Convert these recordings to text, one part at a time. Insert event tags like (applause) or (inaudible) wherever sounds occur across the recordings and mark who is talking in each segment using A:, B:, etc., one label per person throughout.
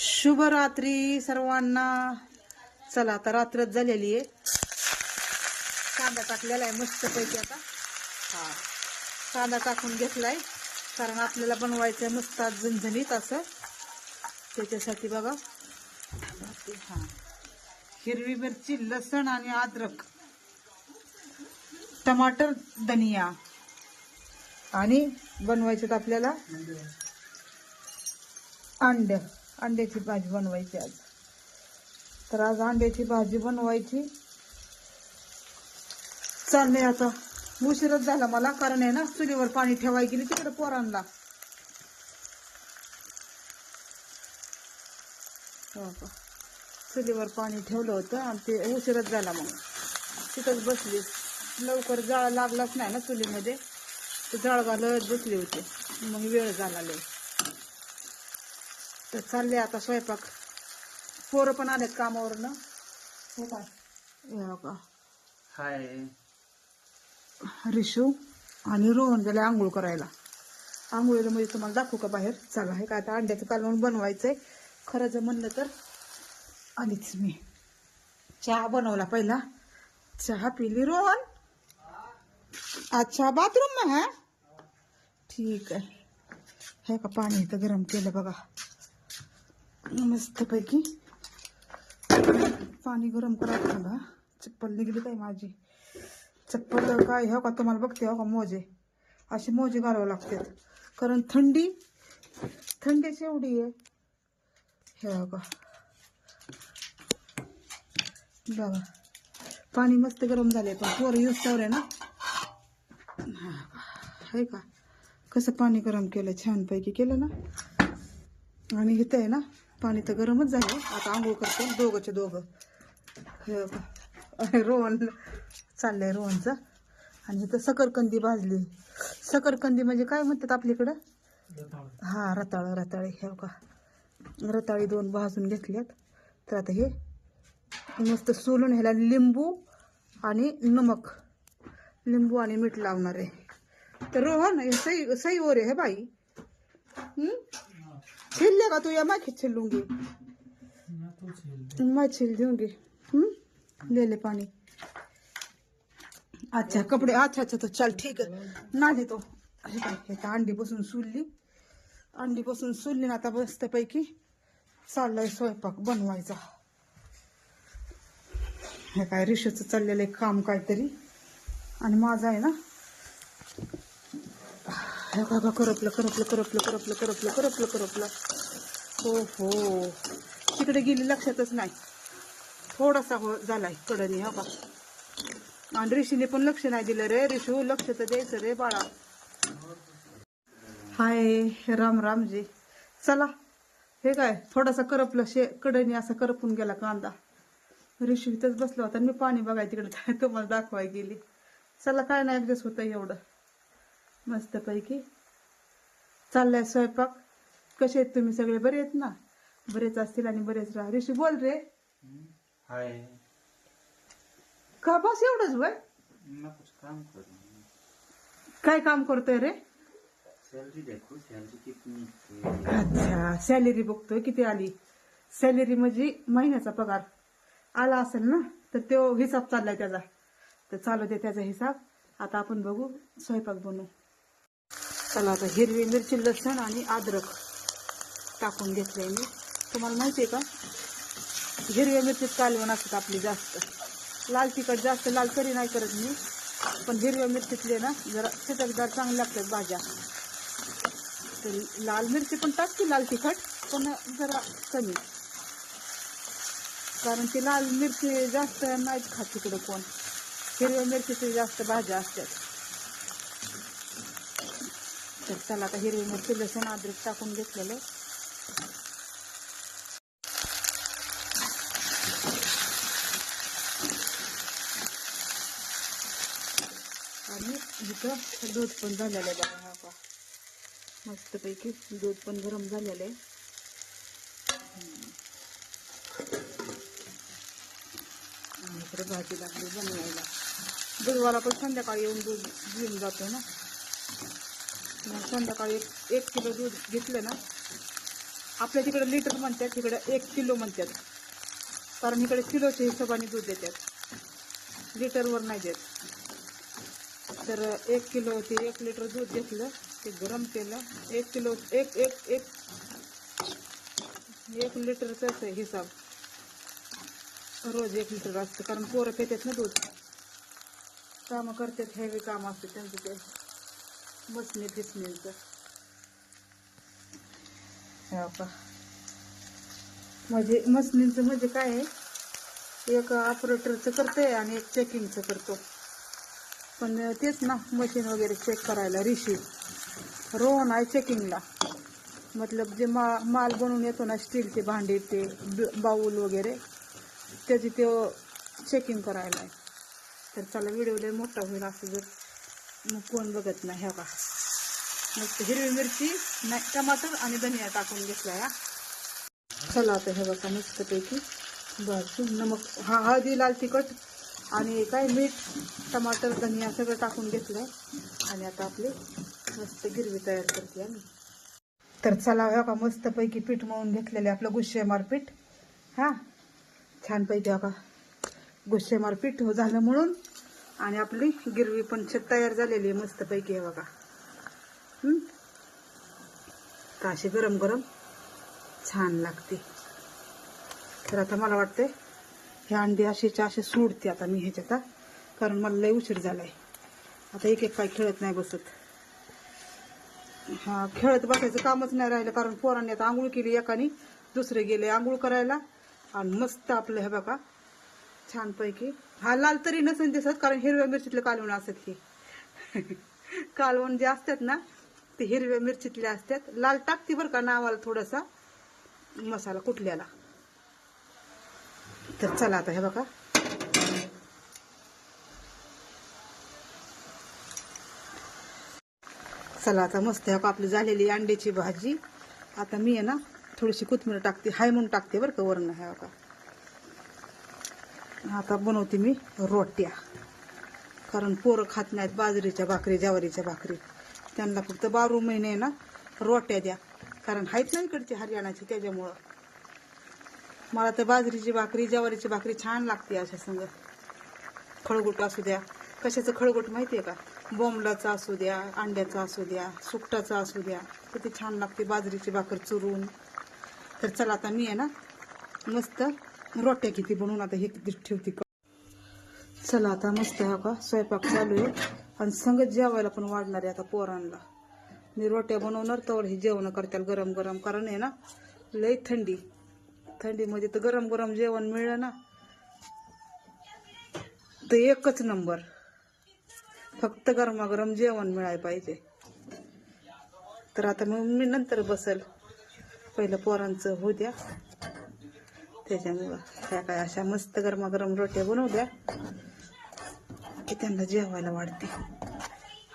A: शुभ रात्री सर्वांना. चला आता रात्रच झालेली आहे. कांदा टाकलेला आहे मस्त पैकी आता. हा. कांदा टाकून घेतलाय. कारण आपल्याला बनवायचं आहे मस्त झणझणीत असं. त्याच्यासाठी बघा. हा. हिरवी मिरची लसण आणि अद्रक. टमाटर धनिया. आणि बनवायच्यात आपल्याला अंड. अंड्याची भाजी बनवायची आज. तर आज अंड्याची भाजी बनवायची. चाललंय आता. उशीरच झाला मला कारण आहे ना चुलीवर पाणी ठेवाय गेली तिकडे पोरांना. हो का? चुलीवर पाणी ठेवलं होतं आणि ते उशीरच झाला मग. तिथंच बसली. लवकर जाळ लागलाच नाही ना चुलीमध्ये. ते जाळ घालत बसली होती. मग वेळ झाला लय. तर चालले आता स्वयंपाक. पोरं पण आलेत कामावरनं. हो का हे का
B: हाय.
A: रिशू आणि रोहन गेले आंघोळ करायला. आंघोळीला म्हणजे तुम्हाला दाखवू का बाहेर? चला हे काय आता अंड्याचं कालवण बनवायचंय. खरं जर म्हणलं तर आलीच मी. चहा बनवला पहिला. चहा पिली रोहन. अच्छा बाथरूम में है? ठीक आहे. हे का पाणी इथं गरम केलं बघा. मस्तपैकी पाणी गरम करायचं बघा चप्पल निघली काय माझी. चप्पल काय हो का तुम्हाला बघते हो का मोजे? असे मोजे घालावं लागतात. कारण थंडी थंडीच एवढी आहे. हे हो का बघा. पाणी मस्त गरम झाले पण पोर यूज आहे ना. हा का. आहे का? कसं पाणी गरम केलं? छानपैकी केलं ना? आणि इथं आहे ना पाणी तर गरमच झालं. आता आंघोळ करतो दोघंचे दोघं. हे रोहन चाललंय रोहनचं. आणि इथं सकरकंदी भाजली. सकरकंदी म्हणजे काय म्हणतात आपल्याकडं? हा रताळ रताळे. हे का रताळी दोन भाजून घेतल्यात. तर आता हे मस्त सोलून ह्याला लिंबू आणि नमक. लिंबू आणि मीठ लावणार आहे. तर रोहन हे सही सही हो रे हे बाई. छिल लेगा तू या मैं छिल लूंगी मैं छिल दूंगी हम्म ले ले पानी अच्छा कपडे अच्छा अच्छा तो चल ठीक आहे ना तो हे काय अंडी बसून सुलली अंडी बसून सुलली ना आता मस्तपैकी चाललाय स्वयंपाक बनवायचा हे काय रिशूचं चाललेलं आहे काम काहीतरी आणि माझं आहे ना हे बाबा करपलं करपलं करपलं करपलं करपलं करपलं करपलं. हो हो. तिकडे गेली लक्षातच नाही. थोडासा हो झालाय कडनी हा बा. आणि ऋषीने पण लक्ष नाही दिलं रे. ऋषू लक्ष तर द्यायचं रे बाळा. हाय राम रामजी. चला. हे काय थोडासा करपलं शे कडनी असा करपून गेला कांदा. ऋषी इथंच बसला होता मी पाणी बघाय तिकडे (laughs) तुम्हाला दाखवाय गेली. चला काय नाही ऍडजस्ट होतं एवढं. मस्तपैकी. चाललाय स्वयंपाक. कसे आहेत तुम्ही सगळे? बरे आहेत ना? बरेच असतील आणि बरेच राहा. ऋषी बोल रे.
B: हाय.
A: का बस एवढंच वय?
B: काम
A: काय काम करतोय रे?
B: सैलरी देखो सैलरी कितनी
A: अच्छा सॅलरी बघतोय किती आली. सॅलरी म्हणजे महिन्याचा पगार. आला असेल ना तर तो हिसाब चाललाय त्याचा. तर चालू दे त्याचा हिसाब. आता आपण बघू स्वयंपाक बनवू. चला आता हिरवी मिरची लसण आणि अद्रक टाकून घेतलंय मी. तुम्हाला माहिती आहे का? हिरव्या मिरचीत कालवण असतात आपली जास्त. लाल तिखट जास्त लाल तरी नाही करत मी. पण हिरव्या मिरचीतले ना जरा चिटकदार चांगले लागतात भाज्या. तर लाल मिरची पण टाकते लाल तिखट पण जरा कमी. कारण ती लाल मिरची जास्त नाहीत खात तिकडं कोण. हिरव्या मिरचीची जास्त भाज्या असतात. तर चला आता हिरवी मिरची लसूण अद्रक टाकून घेतलेलं आणि इथं दूध पण झालेलं आहे बघा हा पा. मस्तपैकी दूध पण गरम झालेलं आहे. इकडे भाजी लागली बनवायला. दुधवाला पण संध्याकाळी येऊन दूध घेऊन जातो ना. मग संध्याकाळी एक एक किलो दूध घेतलं ना आपल्या तिकडे लिटर म्हणतात तिकडे एक किलो म्हणतात. कारण इकडे किलोच्या हिशोबाने दूध देतात. लिटरवर नाही देत. तर एक किलो ते एक लिटर दूध घेतलं ते गरम केलं एक किलो एक एक एक एक लिटरचाच आहे हिसाब. रोज एक लिटर असतं कारण पोरं पेतात ना दूध. कामं करतात हेवी काम असते त्यांचं ते. बसणे फिसणेचं हो का म्हणजे मसनीचं म्हणजे काय आहे? एक ऑपरेटरचं करते आणि एक चेकिंगचं करतो. पण तेच ना मशीन वगैरे चेक करायला रिशीव रोहन आहे चेकिंगला मतलब जे मा माल बनवून येतो ना स्टीलचे भांडे ते बाऊल वगैरे त्याची ते चेकिंग करायला आहे. तर चला व्हिडिओ लय मोठा होईल असं जर मग कोण बघत नाही ह्या का? मस्त हिरवी मिरची नाही टमाटर आणि धनिया टाकून घेतला या. चला आता हे बघा मस्तपैकी. बरं नमक हा हळदी लाल तिखट आणि काय मीठ टमाटर धनिया सगळं टाकून घेतलंय आणि आता आपली मस्त गिरवी तयार करते आम्ही. तर चला हे का मस्तपैकी पीठ मळून घेतलेले आपलं गुस्सेमार पीठ. हां छानपैकी हो का गुस्सेमार पीठ हो झालं म्हणून आणि आपली गिरवी पण छत तयार झालेली आहे मस्तपैकी आहे बघा. तर अशी गरम गरम छान लागते. तर आता मला वाटते हे अंडी अशीच्या असे सोडते आता मी ह्याच्यात कारण मला लय उशीर झालाय. आता एक एक पाय खेळत नाही बसत. हा खेळत बसायचं कामच नाही राहिलं कारण पोरांनी आता आंघोळ केली एकाने दुसरे गेले आंघोळ करायला. आणि मस्त आपलं हे बघा छानपैकी हा लाल तरी नसेल दिसत कारण हिरव्या मिरचीतले कालवण असत हे (laughs) कालवण जे असतात ना ते हिरव्या मिरचीतले असतात. लाल टाकते बरं का नावाला थोडासा मसाला कुठल्याला. तर चला आता हे बघा. चला आता मस्त आहे आपली झालेली अंड्याची भाजी. आता मी आहे ना थोडीशी कोथिंबीर टाकते हाय म्हणून टाकते बरं का वरण आहे बघा. आता बनवते मी रोट्या. कारण पोरं खात नाहीत बाजरीच्या भाकरी ज्वारीच्या भाकरी. त्यांना फक्त बारा महिने ना रोट्या द्या. कारण आहेत ना इकडची हरियाणाची त्याच्यामुळं. मला तर बाजरीची भाकरी ज्वारीची भाकरी छान लागते अशा संग. खळगुट असू द्या. कशाचं खळगुट माहिती आहे का? बोंबलाचा असू द्या अंड्याचा असू द्या सुकटाचा असू द्या. किती छान लागते बाजरीची भाकर चुरून. तर चला आता मी आहे ना मस्त रोट्या किती बनवून आता हे किती ठेवते. चला आता मस्त आहे का? स्वयंपाक चालू आहे. आणि संगत जेवायला पण वाढणार आहे आता पोरांना. मी रोट्या बनवणार तर हे जेवण करताल गरम गरम. कारण आहे ना लई थंडी. थंडीमध्ये तर गरम गरम जेवण मिळलं ना. तर एकच नंबर. फक्त गरमागरम जेवण मिळायला पाहिजे. तर आता मग मी नंतर बसल. पहिलं पोरांचं होऊ द्या. त्याच्यामुळे त्या काय अशा मस्त गरमागरम रोट्या बनवल्या की त्यांना जेवायला वाढते.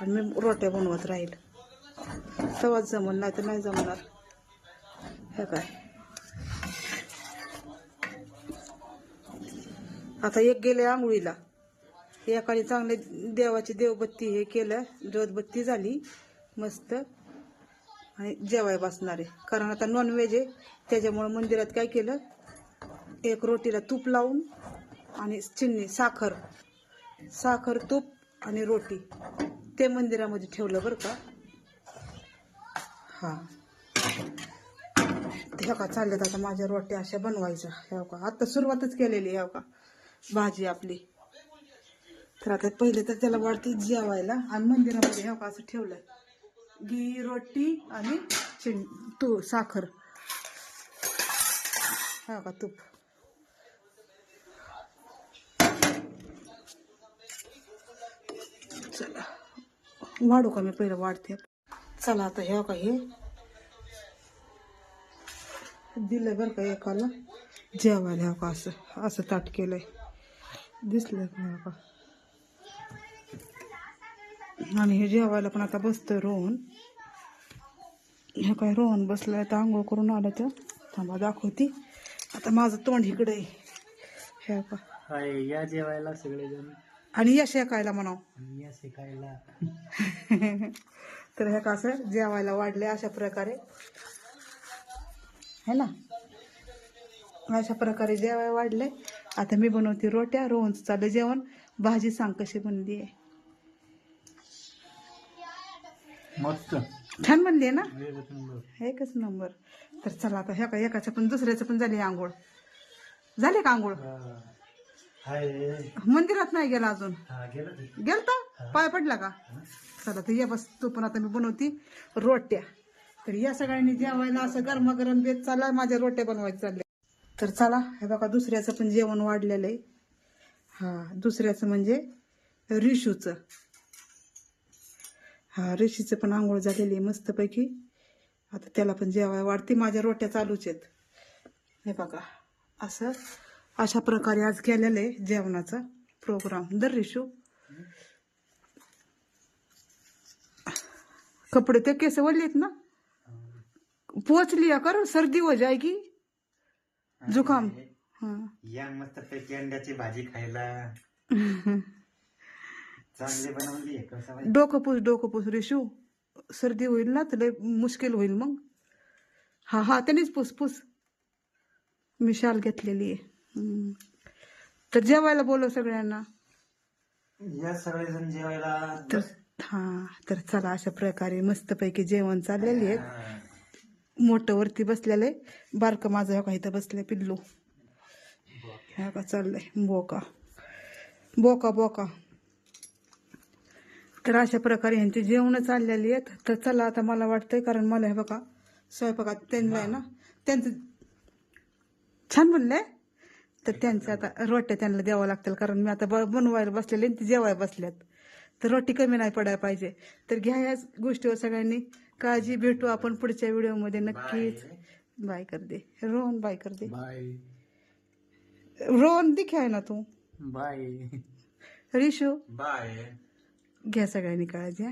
A: आणि मी रोट्या बनवत राहील. तवाच जमल नाही तर नाही जमणार. हे काय? आता एक गेले आंघोळीला. एकाने चांगले देवाची देवबत्ती हे केलं ज्योतबत्ती झाली मस्त. आणि जेवाय बसणार आहे. कारण आता नॉनव्हेज आहे. त्याच्यामुळं मंदिरात काय केलं? एक रोटीला तूप लावून आणि चिन्नी साखर. साखर तूप आणि रोटी. ते मंदिरामध्ये ठेवलं बरं का? हां. ह्या का चालल्यात आता माझ्या रोट्या अशा बनवायच्या. ह्या का आता सुरुवातच केलेली ह्या का भाजी आपली. तर आता पहिले तर त्याला वाढते जेवायला आणि मंदिरामध्ये ह्या का असं ठेवलंय. घी रोटी आणि चिन तू साखर. हा का तूप. चला. वाढू का मी? पहिलं वाढते. चला आता ह्या का हे. दिलंय बरं का एकाला? जेवायला ह्या का असं असं ताट केलंय. दिसलं का ह्या का आणि हे जेवायला पण आता बसतं रोहन. हे काय रोहन बसलाय तर आंघोळ करून आलं तर. थांबा दाखवती. आता माझं तोंड इकडे आहे. हे का
B: या जेवायला सगळेजण.
A: आणि यश कायला म्हणाव.
B: आणि या शिकायला. (laughs)
A: तर हे कसं जेवायला वाढले अशा प्रकारे. है ना? अशा प्रकारे जेवाय वाढलंय आता मी बनवते रोट्या रोहनचं चाललं जेवण. भाजी सांग कशी बनली आहे.
B: मस्त.
A: छान बनली आहे ना? एकच नंबर. तर चला आता ह्या का एकाचं पण दुसऱ्याचं पण झाली आंघोळ. झाले का आंघोळ? मंदिरात नाही गेला अजून? गेलता? पाय पडला का? चला तर ये बस. तो पण आता मी बनवती रोट्या. तर या सगळ्यांनी जेवायला असं गरमागरम बेत चालला माझ्या रोट्या बनवायच्या चालल्या तर चला हे बघा दुसऱ्याचं पण जेवण वाढलेलं आहे. हा दुसऱ्याचं म्हणजे रिशूचं. हा ऋषीचं पण आंघोळ झालेली आहे मस्तपैकी. आता त्याला पण जेवाय वाढते. माझ्या रोट्या चालूच आहेत. हे बघा असं अशा प्रकारे आज केलेलं आहे जेवणाचा प्रोग्राम दर रिशू. कपडे ते केस वळलेत ना? पोचली कर सर्दी हो जाएगी जुकाम
B: या मस्त पैकी अंड्याची भाजी खायला. चांगली बनवली?
A: डोकं पुस डोकं पुस रिशू. सर्दी होईल ना तर लय मुश्किल होईल मग. हा हा त्यानेच पुस पुस. मी शाल घेतलेली आहे. हम्म. तर जेवायला बोलव सगळ्यांना.
B: या सगळेजण जेवायला
A: तर हा तर चला अशा प्रकारे मस्तपैकी जेवण चाललेली आहे.
B: हा.
A: मोठं वरती बसलेलं. आहे बारकं माझं ह्या इथं बसलंय पिल्लू. ह्या का चाललंय. बोका. बोका बोका. तर अशा प्रकारे ह्यांची जेवणं चाललेली आहेत. तर चला आता मला वाटतंय कारण मला हे बघा स्वयंपाकात त्यांना आहे ना त्यांचं छान बनलंय. तर त्यांचं आता रोट्या त्यांना द्यावं लागतील कारण मी आता ब- बनवायला बसलेले आणि ते जेवायला बसल्यात. तर रोटी कमी नाही पडायला पाहिजे. तर घ्या याच गोष्टीवर सगळ्यांनी काळजी भेटू आपण पुढच्या व्हिडिओमध्ये. नक्कीच. बाय कर दे रोहन बाय कर दे रोहन दिखाय ना तू?
B: बाय.
A: रिशू?
B: बाय.
A: घ्या सगळ्यांनी काळजी